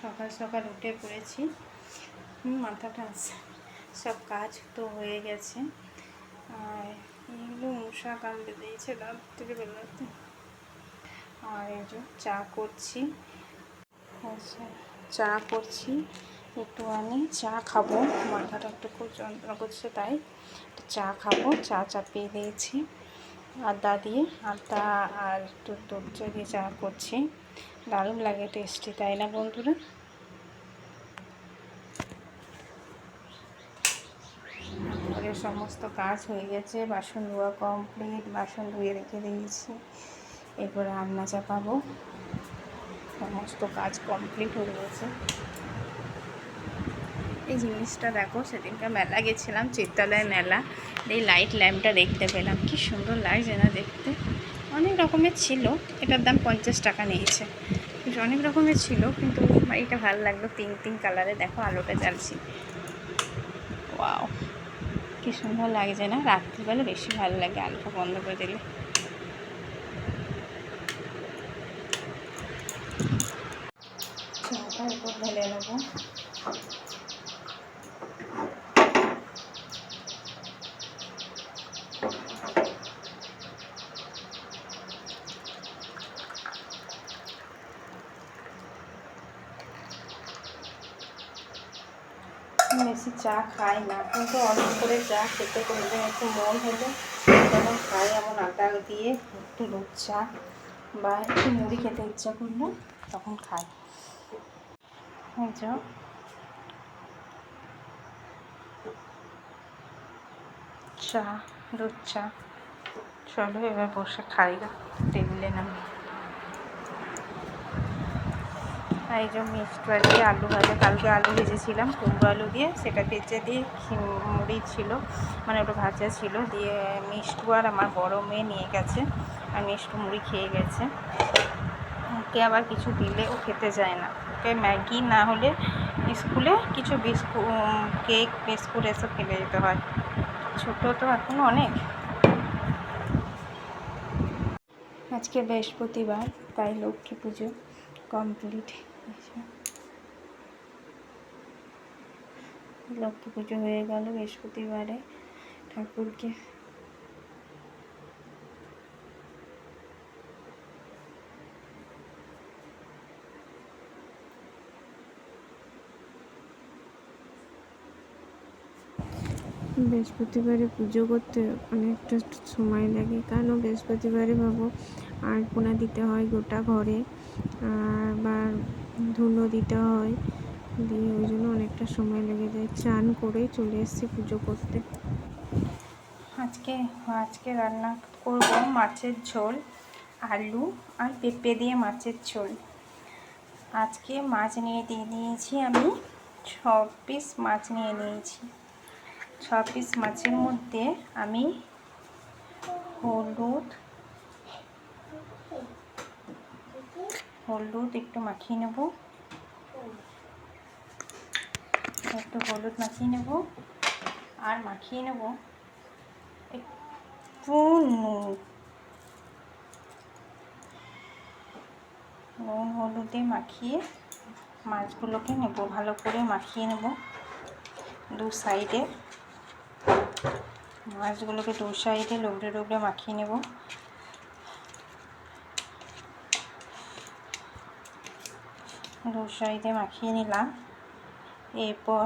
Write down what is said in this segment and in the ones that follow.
সকাল সকাল উঠে পড়েছি। মাথাটা সব কাজ তো হয়ে গেছে। আর এগুলো মশা কামড়ে দিয়েছে রাত থেকে বেরোতে আর এই যে চা করছি। আচ্ছা চা করছি। একটুখানি চা খাব। মাথাটা একটু খুব যন্ত্রণা করছে, তাই একটু চা খাব। চা চাপিয়ে দিয়েছি। আদা দিয়ে আদা আর একটু দুধ দিয়ে চা করছি। দারুণ লাগে টেস্টি তাই না বন্ধুরা? সমস্ত কাজ হয়ে গেছে, বাসন ধোয়া কমপ্লিট বাসন ধুয়ে রেখে দিয়েছি। এরপর রান্না চাপাবো। সমস্ত কাজ কমপ্লিট হয়ে গেছে। এই জিনিসটা দেখো, সেদিনকে মেলা গেছিলাম চিত্তালয় মেলা। এই লাইট ল্যাম্পটা দেখতে পেলাম। কি সুন্দর লাগছে না দেখতে। অনেক রকমের ছিল। এটার দাম পঞ্চাশ টাকা নিয়েছে। অনেক রকমের ছিল, কিন্তু এটা ভালো লাগল পিঙ্ক পিঙ্ক কালারে। দেখো, আলোটা জ্বালছি। ওয়াও, কি সুন্দর লাগছে না? রাত্রিবেলা বেশি ভালো লাগে আলোটা বন্ধ করে দিলে। ঢেলে নেব। বেশি চা খাই না, কিন্তু অনেক করে চা খেতে করলে একটু মন হলে তখন খাই এমন আটা দিয়ে একটু দুধ চা বা একটু মুড়ি খেতে ইচ্ছা করলে তখন খাই। চা দুধ চা। চলো এবার বসে খাই গা, টেবিলে নামি এই যে মিক্সড দিয়ে আলু ভাজা। কালকে আলু ভেজেছিলাম, কুমড়ো আলু দিয়ে। সেটা ভেজে দিয়ে মুড়ি ছিল মানে ওটা ভাজা ছিল। দিয়ে মিষ্টি আর আমার বড় মেয়ে নিয়ে গেছে আর মিষ্টি মুড়ি খেয়ে গেছে। ওকে আবার কিছু দিলে ও খেতে যায় না। ওকে ম্যাগি না হলে স্কুলে কিছু বিস্কুট কেক, বিস্কুট এসব খেলে যেতে হয়। ছোটো তো এখন অনেক। আজকে বৃহস্পতিবার, তাই লক্ষ্মী পুজো কমপ্লিট। লক্ষ্মী পুজো হয়ে গেল বৃহস্পতিবারে ঠাকুরকে। বৃহস্পতিবারে পুজো করতে অনেকটা সময় লাগে, কেন বৃহস্পতিবারে ভাবো? আলপনা দিতে হয় গোটা ঘরে, আর বা ধুনো দিতে হয়, দিয়ে ওই জন্য অনেকটা সময় লেগে যায়, চান করে চলে এসেছি পুজো করতে। আজকে আজকে রান্না করব মাছের ঝোল, আলু আর পেঁপে দিয়ে মাছের ঝোল। আজকে মাছ নিয়ে দিয়ে নিয়েছি আমি ছ পিস মাছ নিয়ে নিয়েছি। ছ পিস মাছের মধ্যে আমি হলুদ হলুদ একটু মাখিয়ে নেব। একটু হলুদ মাখিয়ে নেব আর মাখিয়ে নেব একটু নুন। নুন হলুদে মাখিয়ে মাছগুলোকে নেব, ভালো করে মাখিয়ে নেব দু সাইডে। মাছগুলোকে দু সাইডে লোবড়ে লোবড়ে মাখিয়ে নেব। দু সাইডে মাখিয়ে নিলাম। এরপর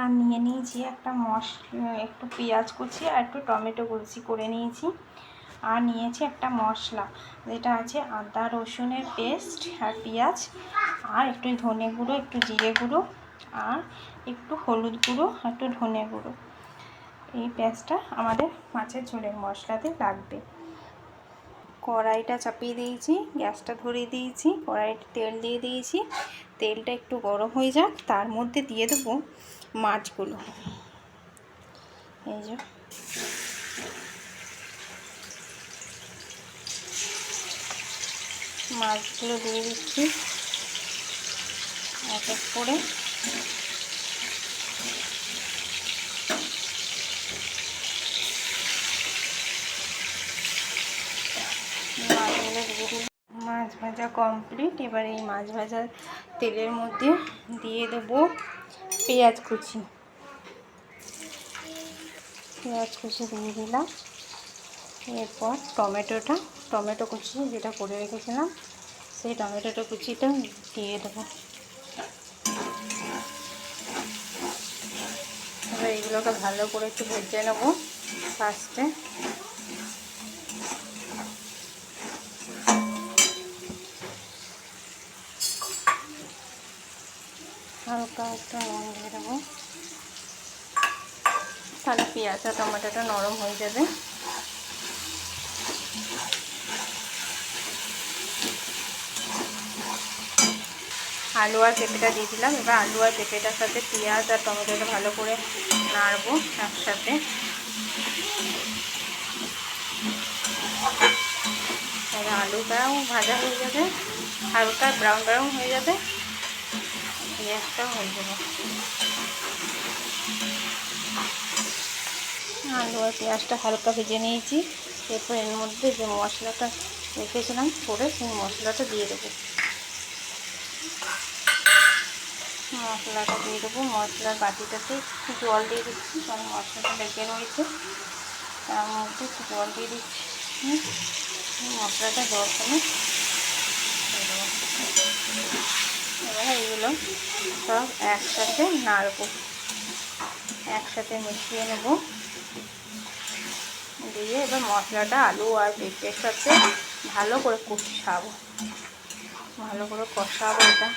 আর নিয়ে নিয়েছি একটা মশলা, একটু পেঁয়াজ কুচি আর একটু টমেটো কুচি করে নিয়েছি। আর নিয়েছি একটা মশলা, যেটা আছে আদা, রসুনের পেস্ট আর পেঁয়াজ। আর একটু ধনে গুঁড়ো, একটু জিরে গুঁড়ো আর একটু হলুদ গুঁড়ো আর একটু ধনে গুঁড়ো। এই পেঁয়াজটা আমাদের মাছের ঝোলের মশলাতে লাগবে। কড়াইটা চাপিয়ে দিয়েছি, গ্যাসটা ধরিয়ে দিয়েছি, কড়াইতে তেল দিয়ে দিয়েছি। তেলটা একটু গরম হয়ে যাক, তার মধ্যে দিয়ে দেবো মাছগুলো। এই যে। মাছগুলো দিয়ে দিচ্ছি। এক এক করে মাছগুলো দিয়ে দিলাম মাছ ভাজা কমপ্লিট এবার এই মাছ ভাজার তেলের মধ্যে দিয়ে দেবো পেঁয়াজ কুচি। পেঁয়াজ কুচি দিয়ে দিলাম। এরপর টমেটোটা, টমেটো কুচি যেটা করে রেখেছিলাম, সেই টমেটোটা কুচিটা দিয়ে দেবো। এবার এগুলোকে ভালো করে একটু ভেজে নেব ফার্স্টে। হালকা একটু নুন দিয়ে দেবো। তাহলে পেঁয়াজ আর টমেটোটা নরম হয়ে যাবে। আলু আর পেঁপেটা দিয়ে দিলাম। এবার আলু আর পেঁপেটার সাথে পেঁয়াজ আর টমেটোটা ভালো করে নাড়বো একসাথে। আলুটাও ভাজা হয়ে যাবে, হালকা ব্রাউন ব্রাউন হয়ে যাবে। পেঁয়াজটাও হয়ে যাবে আলু আর পেঁয়াজটা হালকা ভেজে নিয়েছি। এরপর এর মধ্যে যে মশলাটা রেখেছিলাম, করে সেই মশলাটা দিয়ে দেবো। মশলাটা দিয়ে দেবো। মশলার বাটিটাতে একটু জল দিয়ে দিচ্ছি, কারণ মশলাটা লেগে রয়েছে। তার মধ্যে একটু জল দিয়ে দিচ্ছি। মশলাটা জল কমে এবার এইগুলো সব একসাথে নাড়বো। একসাথে মিশিয়ে নেব। দিয়ে এবার মশলাটা, আলু আর পেঁপের সাথে ভালো করে কষাবো। ভালো করে কষাবো এটা।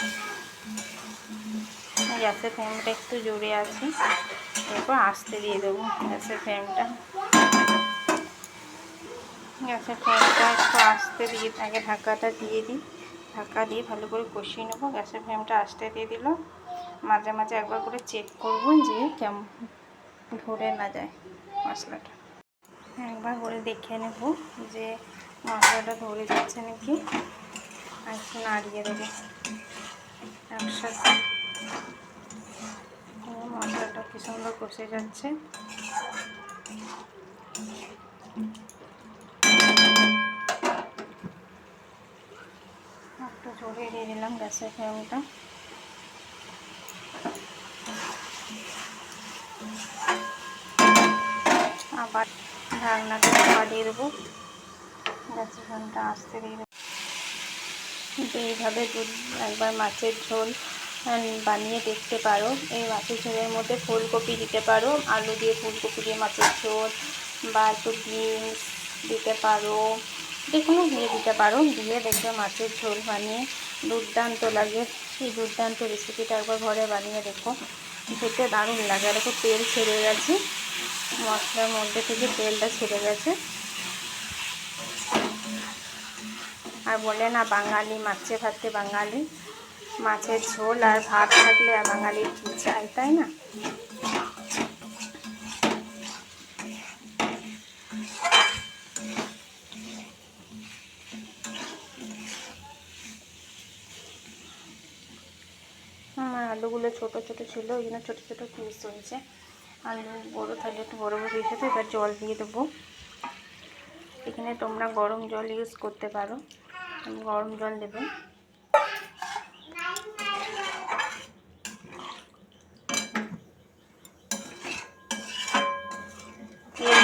গ্যাসের ফ্লেমটা একটু জোরে আছে। এরপর আস্তে দিয়ে দেবো গ্যাসের ফ্লেমটা। গ্যাসের ফ্লেমটা একটু আস্তে দিয়ে, আগে ঢাকাটা দিয়ে দিই। ঢাকা দিয়ে ভালো করে কষিয়ে নেব। গ্যাসের ফ্লেমটা আস্তে দিয়ে দিল। মাঝে মাঝে একবার করে চেক করব যে কেমন ধরে না যায় মশলাটা। একবার করে দেখে নেব যে মশলাটা ধরে যাচ্ছে নাকি। একটু নাড়িয়ে দেবো একসাথে। মশলাটা কি সুন্দর কষে যাচ্ছে। জোরে দিয়ে দিলাম গ্যাসের ফ্লেমটা। আবার ঢাকনাটা দিয়ে দেবো। গ্যাসের ফ্লেমটা আসতে দিয়ে দেবো। কিন্তু এইভাবে একবার মাছের ঝোল বানিয়ে দেখতে পারো। এই মাছের ঝোলের মধ্যে ফুলকপি দিতে পারো। আলু দিয়ে ফুলকপি দিয়ে মাছের ঝোল বা একটু বিনস দিতে পারো। যে কোনো দিয়ে দিতে পারো দিয়ে দেখবে মাছের ঝোল বানিয়ে দুর্দান্ত লাগে। সেই দুর্দান্ত রেসিপিটা একবার ঘরে বানিয়ে দেখো। খেতে দারুণ লাগে। আর দেখো, তেল ছেড়ে গেছে। মশলার মধ্যে থেকে তেলটা ছেড়ে গেছে। আর বলে না, বাঙালি, মাছে ভাতে বাঙালি। মাছের ঝোল আর ভাত থাকলে বাঙালির কী চাই, তাই না আমার আলুগুলো ছোট ছোট ছিল, ওই জন্য ছোটো ছোটো পিস হয়েছে। আলু বড়ো থাকলে একটু বড়ো বড়ো পিস হতো এবার জল দিয়ে দেবো। এখানে তোমরা গরম জল ইউজ করতে পারো। গরম জল দেবে।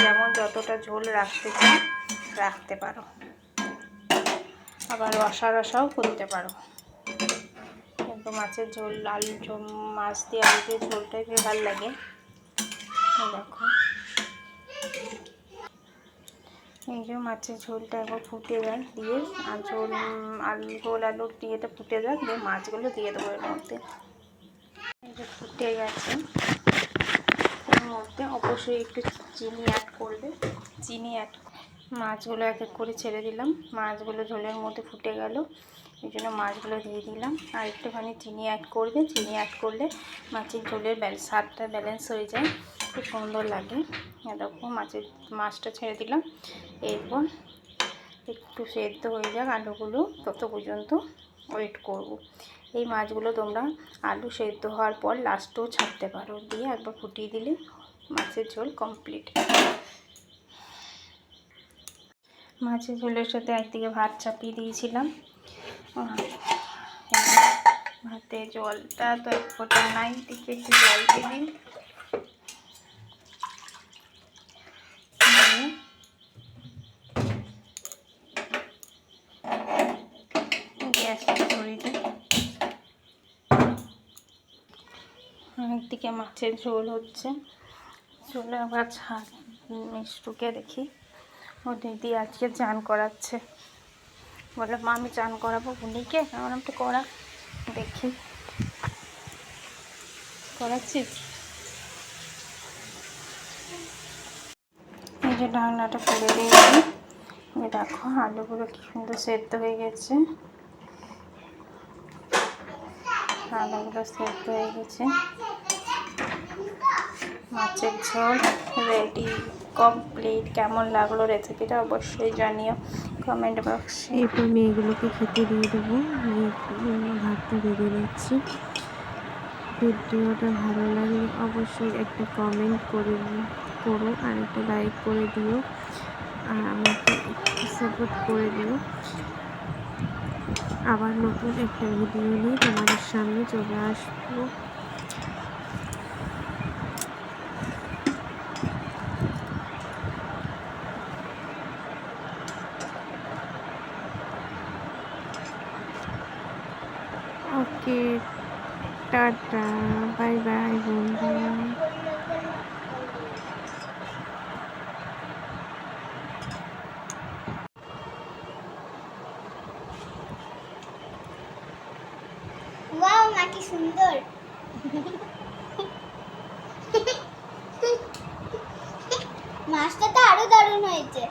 যেমন যতটা ঝোল রাখতে চাই রাখতে পারো। আবার রসা রসাও করতে পারো। কিন্তু মাছের ঝোল আলু ঝোল, মাছ দিয়ে আলু দিয়ে ঝোলটাই ভালো লাগে। দেখো। এই যে মাছের ঝোলটা একবার ফুটে যায় দিয়ে, আর ঝোল, আলু, ঝোল আলুর দিয়েটা ফুটে যাক, দিয়ে মাছগুলো দিয়ে দেবো এর মধ্যে। এই যে ফুটে গেছে। এর মধ্যে অবশ্যই একটু চিনি অ্যাড করবে। চিনি অ্যাড মাছগুলো এক এক করে ছেড়ে দিলাম। মাছগুলো ঝোলের মধ্যে ফুটে গেল। এই জন্য মাছগুলো দিয়ে দিলাম। আর একটুখানি চিনি অ্যাড করবে। চিনি অ্যাড করলে মাছের ঝোলের স্বাদটা ব্যালেন্স হয়ে যায়। খুব সুন্দর লাগে। এই দেখো মাছের, মাছটা ছেড়ে দিলাম। এরপর একটু সেদ্ধ হয়ে যাক আলুগুলো। তত পর্যন্ত ওয়েট করব। এই মাছগুলো তোমরা আলু সেদ্ধ হওয়ার পর লাস্টেও ছাড়তে পারো। দিয়ে একবার ফুটিয়ে দিলে মাছের ঝোল কমপ্লিট মাছের ঝোলের সাথে একদিকে ভাত চাপিয়ে দিয়েছিলাম। ভাতে জলটা তো এক ফোঁটা নাই দিকে একটু জল দিয়ে দিন একদিকে মাছের ঝোল হচ্ছে। চলে আবার ছাদ মিষ্টুকে দেখি। ও দিদি আজকে চান করাচ্ছে। বলে, মা, আমি চান করাবো বুনিকে। আমার একটু করা, দেখি। করাচ্ছিস? এই যে ঢাকনাটা খুলে দিয়েছি। দেখো, আলুগুলো কি সুন্দর সেদ্ধ হয়ে গেছে। আলুগুলো সেদ্ধ হয়ে গেছে। মাছের ঝোল রেডি কমপ্লিট কেমন লাগল রেসিপিটা অবশ্যই জানিও। কমেন্ট বক্সে এরপর মেয়েগুলোকে খেতে দিয়ে দেবো। ভাতটা বেঁধে নিচ্ছি। ভিডিওটা ভালো লাগলে অবশ্যই একটা কমেন্ট করে করো, আর একটা লাইক করে দিও, আর আমাকে সাপোর্ট করে দিও। আবার নতুন একটা ভিডিও নিয়ে তোমাদের সামনে চলে আসব। ওকে টাটা বাই বাই বন্ধুরা ওয়াও মাছটা তো আরও দারুণ হয়েছে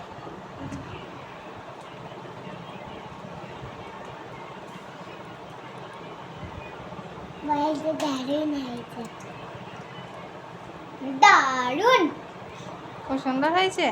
মাছটা দারুণ হয়েছে। দারুণ। খুব হয়েছে?